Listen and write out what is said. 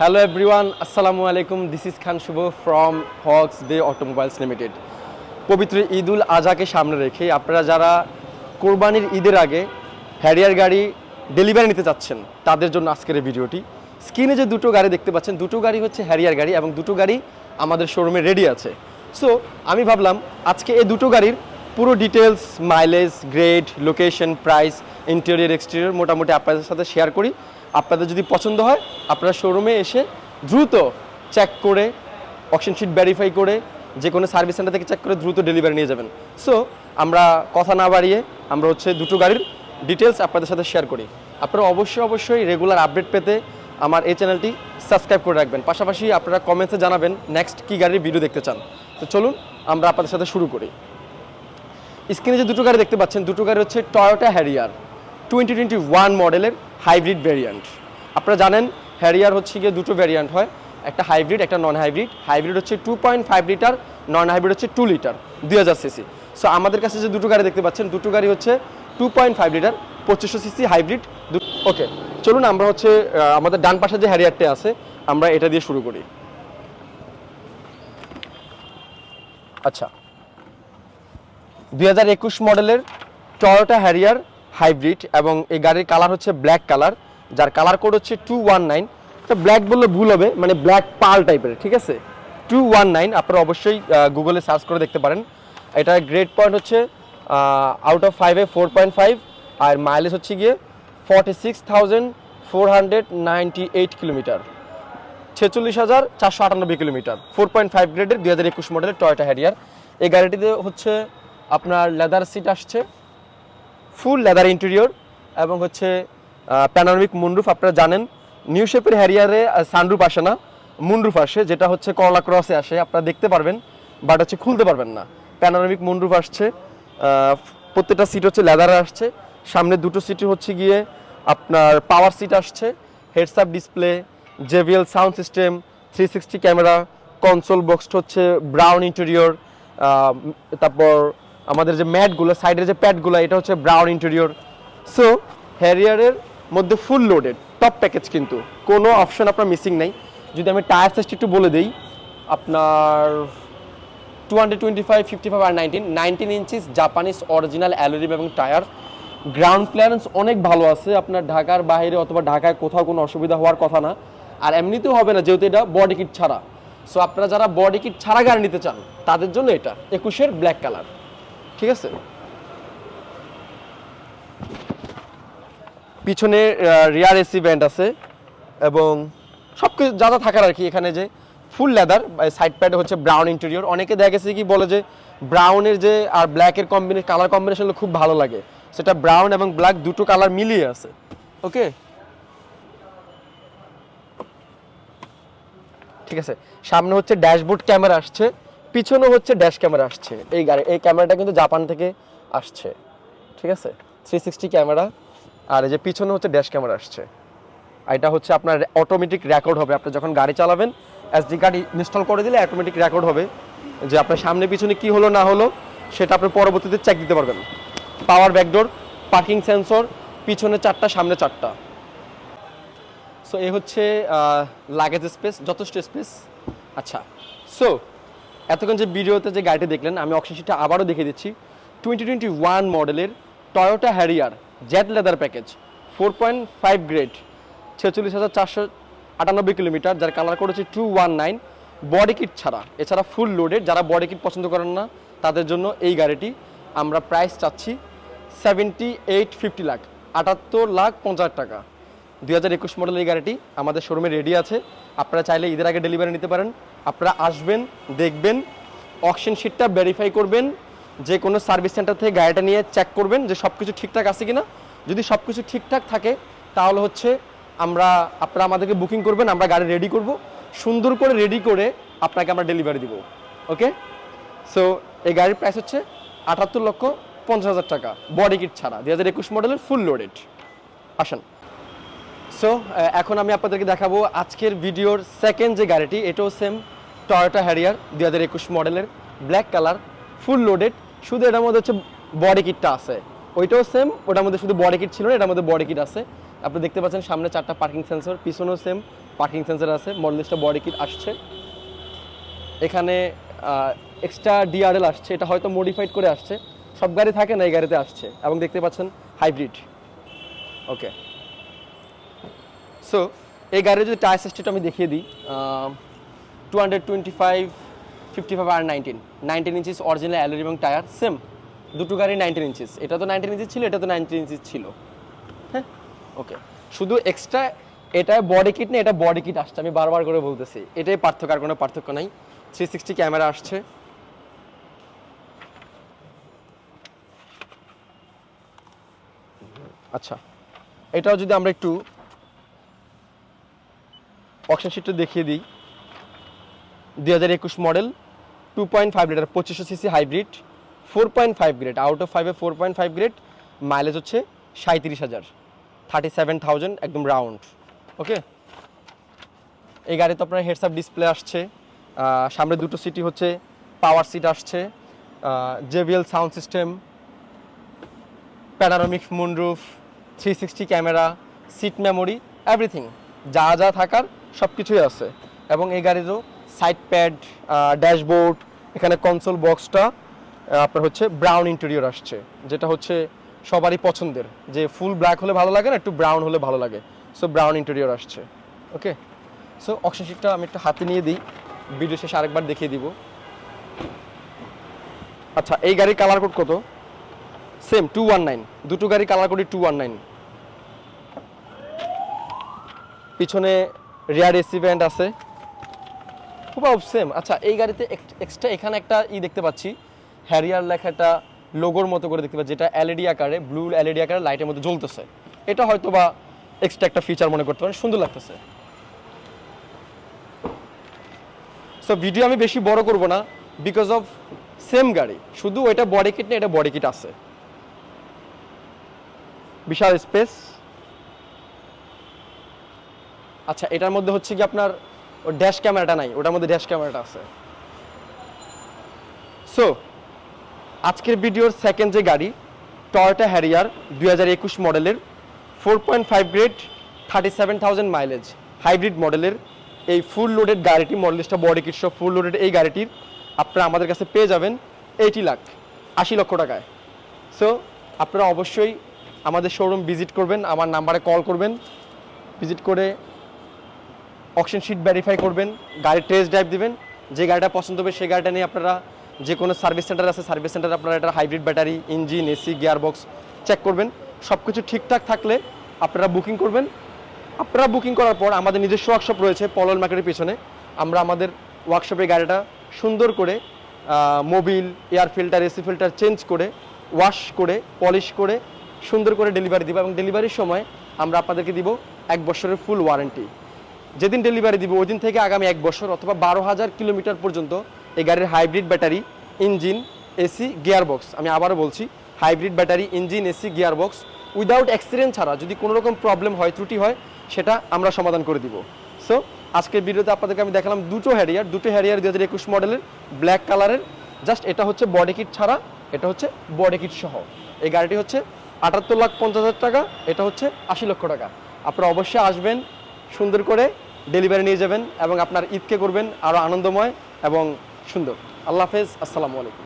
Hello everyone আসসালামু আলাইকুম this is Khan Shubho from Hawks Bay automobiles limited পবিত্র ঈদ উল আজহাকে সামনে রেখে আপনারা যারা কোরবানির ঈদের আগে হ্যারিয়ার গাড়ি ডেলিভারি নিতে চাচ্ছেন তাদের জন্য আজকের এই ভিডিওটি। স্ক্রিনে যে দুটো গাড়ি দেখতে পাচ্ছেন, দুটো গাড়ি হচ্ছে হ্যারিয়ার গাড়ি এবং দুটো গাড়ি আমাদের শোরুমে রেডি আছে। সো আমি ভাবলাম আজকে এই দুটো গাড়ির পুরো details mileage grade location price interior exterior মোটামুটি আপনাদের সাথে শেয়ার করি। আপনাদের যদি পছন্দ হয়, আপনারা শোরুমে এসে দ্রুত চেক করে অপশন শিট ভেরিফাই করে, যে কোনো সার্ভিস সেন্টার থেকে চেক করে দ্রুত ডেলিভারি নিয়ে যাবেন। সো আমরা কথা না বাড়িয়ে আমরা হচ্ছে দুটো গাড়ির ডিটেলস আপনাদের সাথে শেয়ার করি। আপনারা অবশ্যই অবশ্যই রেগুলার আপডেট পেতে আমার এই চ্যানেলটি সাবস্ক্রাইব করে রাখবেন। পাশাপাশি আপনারা কমেন্টসে জানাবেন নেক্সট কী গাড়ির ভিডিও দেখতে চান। তো চলুন, আমরা আপনাদের সাথে শুরু করি। স্ক্রিনে যে দুটো গাড়ি দেখতে পাচ্ছেন, দুটো গাড়ি হচ্ছে Toyota Harrier twenty twenty one মডেলের হাইব্রিড ভ্যারিয়ান্ট আপনারা জানেন হ্যারিয়ার হচ্ছে গিয়ে দুটো ভ্যারিয়ান্ট হয়, একটা হাইব্রিড একটা নন হাইব্রিড হাইব্রিড হচ্ছে two point five litre non hybrid হচ্ছে টু লিটার দুই হাজার সিসি সো আমাদের কাছে যে দুটো গাড়ি দেখতে পাচ্ছেন, দুটো গাড়ি হচ্ছে টু পয়েন্ট ফাইভ লিটার পঁচিশশো সিসি হাইব্রিড ওকে চলুন আমরা হচ্ছে আমাদের ডান পাশে যে হ্যারিয়ারটা আছে, আমরা এটা দিয়ে শুরু করি। আচ্ছা। দুই হাজার একুশ মডেলের টয়োটা হ্যারিয়ার হাইব্রিড এবং এই গাড়ির কালার হচ্ছে ব্ল্যাক কালার, যার কালার কোড হচ্ছে টু ওয়ান নাইন তো ব্ল্যাক বললে ভুল হবে মানে ব্ল্যাক পাল টাইপের, ঠিক আছে? টু ওয়ান নাইন আপনারা অবশ্যই গুগলে সার্চ করে দেখতে পারেন। এটার গ্রেড পয়েন্ট হচ্ছে আউট অফ ফাইভে ফোর পয়েন্ট ফাইভ আর মাইলেজ হচ্ছে গিয়ে forty six thousand four hundred eight kilometre ছেচল্লিশ হাজার চারশো আটানব্বই কিলোমিটার ফোর পয়েন্ট ফাইভ গ্রেডের দুই হাজার একুশ মডেলের টয়টা হ্যারিয়ার এই গাড়িটিতে হচ্ছে আপনার লেদার সিট আসছে। ফুল লেদার ইন্টেরিয়র এবং হচ্ছে প্যানোরামিক মুন্ডুফ আপনারা জানেন। নিউ শেপের হ্যারিয়ারে সানরুফ আসে না মুন্ডুফ আসে, যেটা হচ্ছে করলা ক্রসে আসে, আপনারা দেখতে পারবেন বাট হচ্ছে খুলতে পারবেন না। প্যানোরামিক মুন্ডুফ আসছে প্রত্যেকটা সিট হচ্ছে লেদারে আসছে। সামনে দুটো সিট হচ্ছে গিয়ে আপনার পাওয়ার সিট আসছে heads up display JBL sound system three sixty camera console বক্সটা হচ্ছে ব্রাউন ইন্টেরিয়র তারপর আমাদের যে ম্যাটগুলো সাইডের যে প্যাডগুলো এটা হচ্ছে ব্রাউন ইন্টেরিয়র সো হ্যারিয়ারের মধ্যে ফুল লোডেড টপ প্যাকেজ কিন্তু। কোনো অপশন আপনার মিসিং নেই। যদি আমি টায়ার সাইজটা একটু বলে দিই, আপনার two hundred twenty five fifty five আর nineteen nineteen inches Japanese original alloy rim এবং টায়ার গ্রাউন্ড ক্লিয়ারেন্স অনেক ভালো আছে। আপনার ঢাকার বাইরে অথবা ঢাকায় কোথাও কোনো অসুবিধা হওয়ার কথা না। আর এমনিতেও হবে না, যেহেতু এটা বডি কিট ছাড়া। সো আপনারা যারা বডি কিট ছাড়া গাড়ি নিতে চান, তাদের জন্য এটা। একুশের ব্ল্যাক কালার ঠিক আছে? পিছনে রিয়ার এসি ব্যান্ড আছে এবং সব কিছু যা যা থাকার আর কি এখানে যে ফুল লেদার সাইড প্যাড হচ্ছে ব্রাউন ইন্টেরিয়র অনেকে দেখা গেছে কি বলে যে ব্রাউনের যে আর ব্ল্যাকের কম্বিনেশন কালার কম্বিনেশন খুব ভালো লাগে। সেটা ব্রাউন এবং ব্ল্যাক দুটো কালার মিলিয়ে আছে। ওকে ঠিক আছে? সামনে হচ্ছে ড্যাশবোর্ড ক্যামেরা আসছে। পিছনে হচ্ছে ড্যাশ ক্যামেরা আসছে। এই গাড়ি, এই ক্যামেরাটা কিন্তু জাপান থেকে আসছে। ঠিক আছে? থ্রি সিক্সটি ক্যামেরা আর এই যে পিছনে হচ্ছে ড্যাশ ক্যামেরা আসছে। এটা হচ্ছে আপনার অটোমেটিক রেকর্ড হবে। আপনি যখন গাড়ি চালাবেন এসডি কার্ড ইনস্টল করে দিলে অটোমেটিক রেকর্ড হবে। যে আপনার সামনে পিছনে কি হলো, না হলো, সেটা আপনি পরবর্তীতে চেক দিতে পারবেন। পাওয়ার ব্যাকডোর পার্কিং সেন্সর পিছনে চারটা, সামনে চারটা। সো এ হচ্ছে লাগেজ স্পেস যথেষ্ট স্পেস আচ্ছা। সো এতক্ষণ যে ভিডিওতে যে গাড়িটা দেখলেন, আমি অক্সিজেনটা আবারও দেখে দিচ্ছি। টোয়েন্টি টোয়েন্টি ওয়ান মডেলের Toyota Harrier Z leather package four point five grade ছেচল্লিশ হাজার চারশো আটানব্বই কিলোমিটার যার কালার হচ্ছে two one nine body kit ছাড়া। এছাড়া ফুল লোডেড যারা বডি কিট পছন্দ করেন না, তাদের জন্য এই গাড়িটি আমরা প্রাইস চাচ্ছি সেভেন্টি এইট ফিফটি লাখ আটাত্তর লাখ পঞ্চাশ টাকা। দুই হাজার একুশ মডেল এই গাড়িটি আমাদের শোরুমে রেডি আছে। আপনারা চাইলে ঈদের আগে ডেলিভারি নিতে পারেন। আপনারা আসবেন, দেখবেন অকশন শিটটা ভেরিফাই করবেন, যে কোনো সার্ভিস সেন্টার থেকে গাড়িটা নিয়ে চেক করবেন যে সব কিছু ঠিকঠাক আছে কি না যদি সব কিছু ঠিকঠাক থাকে, তাহলে হচ্ছে আমরা, আপনারা আমাদেরকে বুকিং করবেন, আমরা গাড়ি রেডি করব। সুন্দর করে রেডি করে আপনাকে আমরা ডেলিভারি দিব ওকে সো এই গাড়ির প্রাইস হচ্ছে আটাত্তর লক্ষ পঞ্চাশ হাজার টাকা বডি কিট ছাড়া, দুই হাজার একুশ মডেলের ফুল লোডেড আসেন। সো এখন আমি আপনাদেরকে দেখাবো আজকের ভিডিওর সেকেন্ড যে গাড়িটি, এটাও সেম টয়োটা হ্যারিয়ার দুই হাজার একুশ মডেলের ব্ল্যাক কালার ফুল লোডেড শুধু এটার মধ্যে হচ্ছে বডি কিটটা আছে। ওইটাও সেম ওটার মধ্যে শুধু বডি কিট ছিল না, এটার মধ্যে বডি কিট আছে। আপনি দেখতে পাচ্ছেন সামনে চারটা পার্কিং সেন্সর পিছনেও সেম পার্কিং সেন্সর আছে। মডেলিস্টটা বডি কিট আসছে। এখানে এক্সট্রা ডিআরএল আসছে। এটা হয়তো মডিফাইড করে আসছে। সব গাড়ি থাকে না, এই গাড়িতে আসছে। এবং দেখতে পাচ্ছেন হাইব্রিড ওকে সো এই গাড়ির যদি টায়ার সিস্টেমটা আমি দেখিয়ে দিই two hundred twenty five fifty five আর nineteen nineteen inches original alloy এবং টায়ার সেম দুটো গাড়ি নাইনটিন ইঞ্চিস এটা তো নাইনটিন ইঞ্চিস ছিল, এটা তো নাইনটিন ইঞ্চিস ছিল। হ্যাঁ? ওকে শুধু এক্সট্রা এটা বডি কিট না, এটা বডি কিট আসছে, আমি বারবার করে বলতেছি। এটাই পার্থক্য, আর কোনো পার্থক্য নাই। থ্রি সিক্সটি ক্যামেরা আসছে। আচ্ছা এটাও যদি আমরা একটু অপশন শিটটা দেখিয়ে দিই। দুই হাজার একুশ model two point five litre পঁচিশশো CC hybrid four point five grade out of ফাইভে four point five grade mileage হচ্ছে সাঁত্রিশ হাজার থার্টি সেভেন থাউজেন্ড একদম রাউন্ড ওকে এই গাড়িতে আপনার হেডসআপ ডিসপ্লে আসছে সামনে দুটো সিটি হচ্ছে পাওয়ার সিট আসছে JBL sound system panoramic moonroof three sixty camera seat memory everything যা যা থাকার সব কিছুই আছে। এবং এই গাড়িরও সাইড প্যাড ড্যাশবোর্ড, এখানে কনসোল বক্সটা আপনার হচ্ছে ব্রাউন ইন্টেরিয়র আসছে, যেটা হচ্ছে সবারই পছন্দের। যে ফুল ব্ল্যাক হলে ভালো লাগে না, একটু ব্রাউন হলে ভালো লাগে। সো ব্রাউন ইন্টেরিয়র আসছে ওকে সো অক্সিজেন শিটটা আমি একটু হাতে নিয়ে দিই ভিডিও শেষে আরেকবার দেখিয়ে দিব। আচ্ছা এই গাড়ির কালার কোড কত? সেম টু ওয়ান নাইন দুটো গাড়ি কালার কোডই টু ওয়ান নাইন পিছনে রিয়ার এসি ব্যান্ড আছে। খুব সেম আচ্ছা এই গাড়িতে এক্সট্রা এখানে একটা ই দেখতে পাচ্ছি। হ্যারিয়ার লেখা একটা লোগোর মতো করে দেখতে পাচ্ছি, যেটা এলইডি আকারে ব্লু এলইডি আকারে লাইটের মধ্যে জ্বলতেছে। এটা হয়তো বা এক্সট্রা একটা ফিচার মনে করতে পারেন, সুন্দর লাগতেছে। সো ভিডিও আমি বেশি বড় করব না বিকজ অফ সেম গাড়ি। শুধু এটা বডি কিট না, এটা বডি কিট আছে। বিশাল স্পেস আচ্ছা এটার মধ্যে হচ্ছে কি আপনার ড্যাশ ক্যামেরাটা নাই, ওটার মধ্যে ড্যাশ ক্যামেরাটা আছে। সো আজকের ভিডিওর সেকেন্ড যে গাড়ি টয়োটা হ্যারিয়ার দুই হাজার একুশ মডেলের four point five grade thirty seven thousand mileage hybrid মডেলের এই ফুল লোডেড গাড়িটি মডেলিস্টটা বডি কিট সব ফুল লোডেড এই গাড়িটির আপনারা আমাদের কাছে পেয়ে যাবেন এইটি লাখ আশি লক্ষ টাকায়। সো আপনারা অবশ্যই আমাদের শোরুম ভিজিট করবেন, আমার নাম্বারে কল করবেন। ভিজিট করে অকশন শিট ভেরিফাই করবেন গাড়ির টেস্ট ড্রাইভ দিবেন, যে গাড়িটা পছন্দ হবে সেই গাড়িটা নিয়ে আপনারা যে কোনো সার্ভিস সেন্টার আছে সার্ভিস সেন্টারে আপনারা এটা hybrid battery engine AC gear box check করবেন। সব কিছু ঠিকঠাক থাকলে আপনারা বুকিং করবেন। আপনারা বুকিং করার পর আমাদের নিজস্ব ওয়ার্কশপ রয়েছে পলল মার্কেটের পিছনে। আমরা আমাদের ওয়ার্কশপে গাড়িটা সুন্দর করে Mobil air filter AC filter change করে ওয়াশ করে পলিশ করে, সুন্দর করে ডেলিভারি দিব এবং ডেলিভারির সময় আমরা আপনাদেরকে দিব এক বছরের ফুল ওয়ারেন্টি যেদিন ডেলিভারি দিব ওই দিন থেকে আগামী এক বছর অথবা বারো হাজার কিলোমিটার পর্যন্ত এই গাড়ির hybrid battery, engine, AC gear box আমি আবারও বলছি, hybrid battery, engine, AC gear box without accident ছাড়া যদি কোনো রকম প্রবলেম হয়, ত্রুটি হয়, সেটা আমরা সমাধান করে দিব। সো আজকের ভিডিওতে আপনাদেরকে আমি দেখালাম দুটো হ্যারিয়ার। দুটো হ্যারিয়ার দু হাজার একুশ মডেলের, ব্ল্যাক কালারের। জাস্ট এটা হচ্ছে বডি কিট ছাড়া, এটা হচ্ছে বডি কিট সহ। এই গাড়িটি হচ্ছে আটাত্তর লাখ পঞ্চাশ হাজার টাকা, এটা হচ্ছে আশি লক্ষ টাকা। আপনারা অবশ্যই আসবেন সুন্দর করে ডেলিভারি নিয়ে যাবেন এবং আপনার ঈদকে করবেন আরও আনন্দময় এবং সুন্দর। আল্লাহ হাফেজ, আসসালামু আলাইকুম।